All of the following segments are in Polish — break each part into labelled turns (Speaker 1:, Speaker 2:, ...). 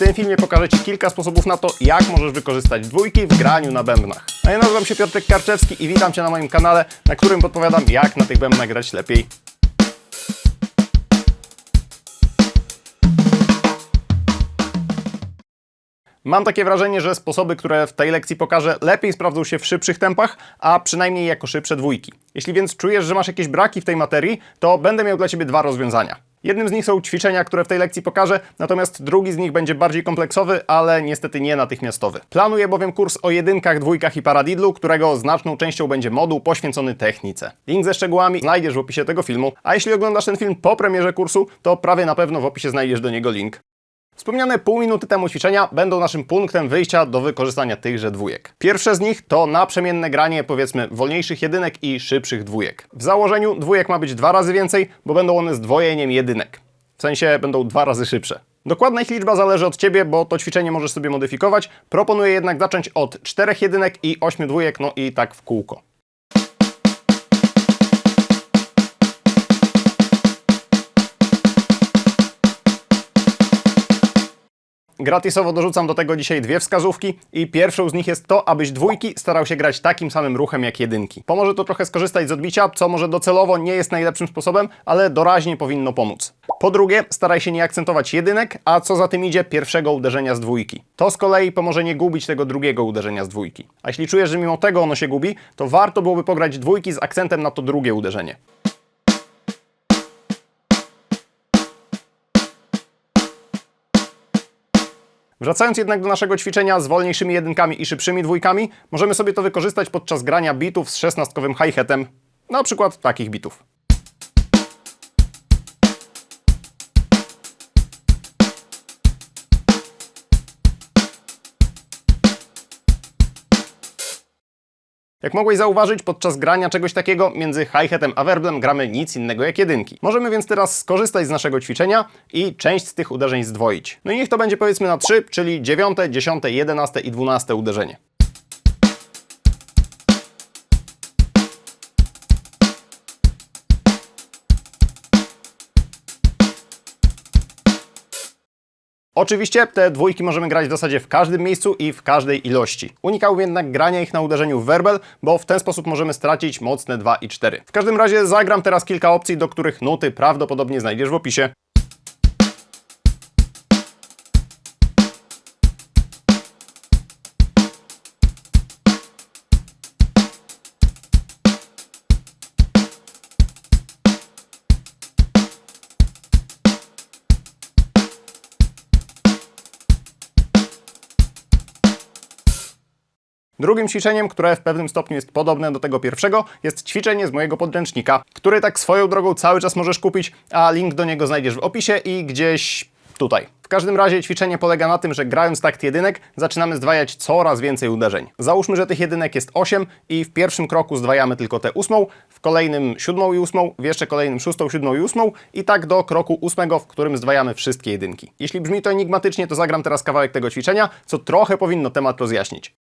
Speaker 1: tym filmie pokażę Ci kilka sposobów na to, jak możesz wykorzystać dwójki w graniu na bębnach. A ja nazywam się Piotrek Karczewski i witam Cię na moim kanale, na którym podpowiadam, jak na tych bębnach grać lepiej. Mam takie wrażenie, że sposoby, które w tej lekcji pokażę, lepiej sprawdzą się w szybszych tempach, a przynajmniej jako szybsze dwójki. Jeśli więc czujesz, że masz jakieś braki w tej materii, to będę miał dla Ciebie dwa rozwiązania. Jednym z nich są ćwiczenia, które w tej lekcji pokażę, natomiast drugi z nich będzie bardziej kompleksowy, ale niestety nie natychmiastowy. Planuję bowiem kurs o jedynkach, dwójkach i paradidlu, którego znaczną częścią będzie moduł poświęcony technice. Link ze szczegółami znajdziesz w opisie tego filmu, a jeśli oglądasz ten film po premierze kursu, to prawie na pewno w opisie znajdziesz do niego link. Wspomniane pół minuty temu ćwiczenia będą naszym punktem wyjścia do wykorzystania tychże dwójek. Pierwsze z nich to naprzemienne granie powiedzmy wolniejszych jedynek i szybszych dwójek. W założeniu dwójek ma być dwa razy więcej, bo będą one zdwojeniem jedynek. W sensie będą dwa razy szybsze. Dokładna ich liczba zależy od Ciebie, bo to ćwiczenie możesz sobie modyfikować. Proponuję jednak zacząć od czterech jedynek i ośmiu dwójek, no i tak w kółko. Gratisowo dorzucam do tego dzisiaj dwie wskazówki i pierwszą z nich jest to, abyś dwójki starał się grać takim samym ruchem jak jedynki. Pomoże to trochę skorzystać z odbicia, co może docelowo nie jest najlepszym sposobem, ale doraźnie powinno pomóc. Po drugie, staraj się nie akcentować jedynek, a co za tym idzie, pierwszego uderzenia z dwójki. To z kolei pomoże nie gubić tego drugiego uderzenia z dwójki. A jeśli czujesz, że mimo tego ono się gubi, to warto byłoby pograć dwójki z akcentem na to drugie uderzenie. Wracając jednak do naszego ćwiczenia z wolniejszymi jedynkami i szybszymi dwójkami, możemy sobie to wykorzystać podczas grania bitów z szesnastkowym hi-hatem, na przykład takich bitów. Jak mogłeś zauważyć, podczas grania czegoś takiego między hi-hatem a werblem gramy nic innego jak jedynki. Możemy więc teraz skorzystać z naszego ćwiczenia i część z tych uderzeń zdwoić. No i niech to będzie powiedzmy na 3, czyli 9, 10, 11 i 12 uderzenie. Oczywiście te dwójki możemy grać w zasadzie w każdym miejscu i w każdej ilości. Unikałbym jednak grania ich na uderzeniu w werbel, bo w ten sposób możemy stracić mocne 2 i 4. W każdym razie zagram teraz kilka opcji, do których nuty prawdopodobnie znajdziesz w opisie. Drugim ćwiczeniem, które w pewnym stopniu jest podobne do tego pierwszego, jest ćwiczenie z mojego podręcznika, który tak swoją drogą cały czas możesz kupić, a link do niego znajdziesz w opisie i gdzieś tutaj. W każdym razie ćwiczenie polega na tym, że grając takt jedynek zaczynamy zdwajać coraz więcej uderzeń. Załóżmy, że tych jedynek jest 8 i w pierwszym kroku zdwajamy tylko tę ósmą, w kolejnym siódmą i ósmą, w jeszcze kolejnym szóstą, siódmą i ósmą i tak do kroku ósmego, w którym zdwajamy wszystkie jedynki. Jeśli brzmi to enigmatycznie, to zagram teraz kawałek tego ćwiczenia, co trochę powinno temat rozjaśnić.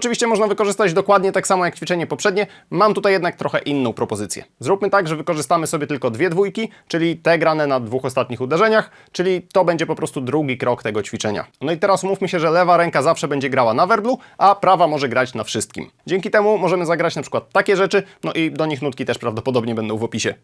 Speaker 1: Oczywiście można wykorzystać dokładnie tak samo jak ćwiczenie poprzednie. Mam tutaj jednak trochę inną propozycję. Zróbmy tak, że wykorzystamy sobie tylko dwie dwójki, czyli te grane na dwóch ostatnich uderzeniach, czyli to będzie po prostu drugi krok tego ćwiczenia. No i teraz umówmy się, że lewa ręka zawsze będzie grała na werblu, a prawa może grać na wszystkim. Dzięki temu możemy zagrać na przykład takie rzeczy, no i do nich nutki też prawdopodobnie będą w opisie.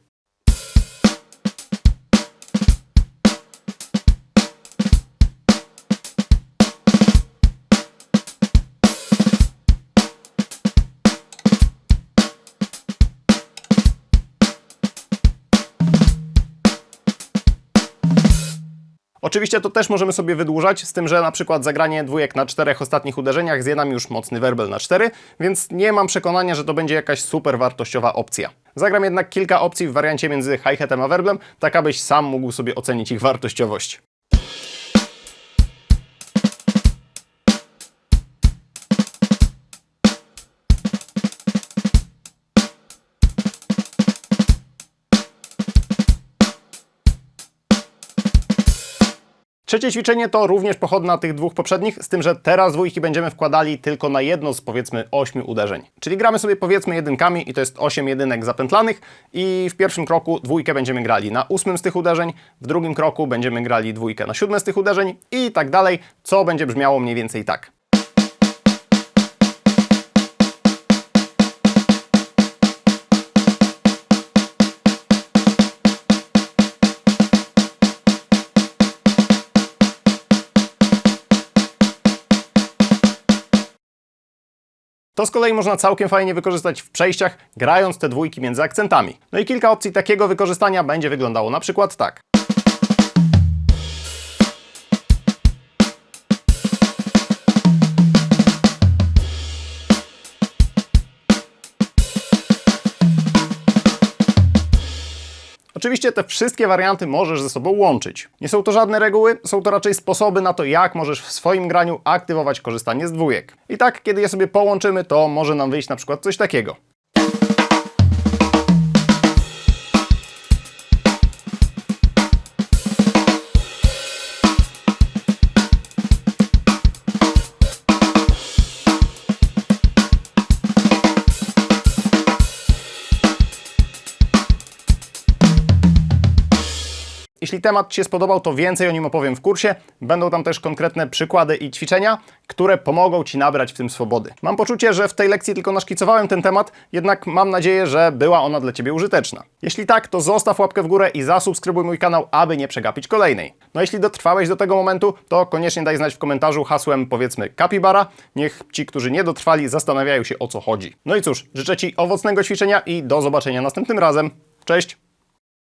Speaker 1: Oczywiście to też możemy sobie wydłużać, z tym, że na przykład zagranie dwójek na czterech ostatnich uderzeniach zje nam już mocny werbel na cztery, więc nie mam przekonania, że to będzie jakaś super wartościowa opcja. Zagram jednak kilka opcji w wariancie między hi-hatem a werblem, tak abyś sam mógł sobie ocenić ich wartościowość. Trzecie ćwiczenie to również pochodna tych dwóch poprzednich, z tym, że teraz dwójki będziemy wkładali tylko na jedno z powiedzmy 8 uderzeń. Czyli gramy sobie powiedzmy jedynkami i to jest 8 jedynek zapętlanych i w pierwszym kroku dwójkę będziemy grali na ósmym z tych uderzeń, w drugim kroku będziemy grali dwójkę na siódme z tych uderzeń i tak dalej, co będzie brzmiało mniej więcej tak. To z kolei można całkiem fajnie wykorzystać w przejściach, grając te dwójki między akcentami. No i kilka opcji takiego wykorzystania będzie wyglądało na przykład tak. Oczywiście te wszystkie warianty możesz ze sobą łączyć. Nie są to żadne reguły, są to raczej sposoby na to, jak możesz w swoim graniu aktywować korzystanie z dwójek. I tak, kiedy je sobie połączymy, to może nam wyjść na przykład coś takiego. Jeśli temat Ci się spodobał, to więcej o nim opowiem w kursie. Będą tam też konkretne przykłady i ćwiczenia, które pomogą Ci nabrać w tym swobody. Mam poczucie, że w tej lekcji tylko naszkicowałem ten temat, jednak mam nadzieję, że była ona dla Ciebie użyteczna. Jeśli tak, to zostaw łapkę w górę i zasubskrybuj mój kanał, aby nie przegapić kolejnej. No jeśli dotrwałeś do tego momentu, to koniecznie daj znać w komentarzu hasłem powiedzmy kapibara. Niech ci, którzy nie dotrwali, zastanawiają się o co chodzi. No i cóż, życzę Ci owocnego ćwiczenia i do zobaczenia następnym razem. Cześć!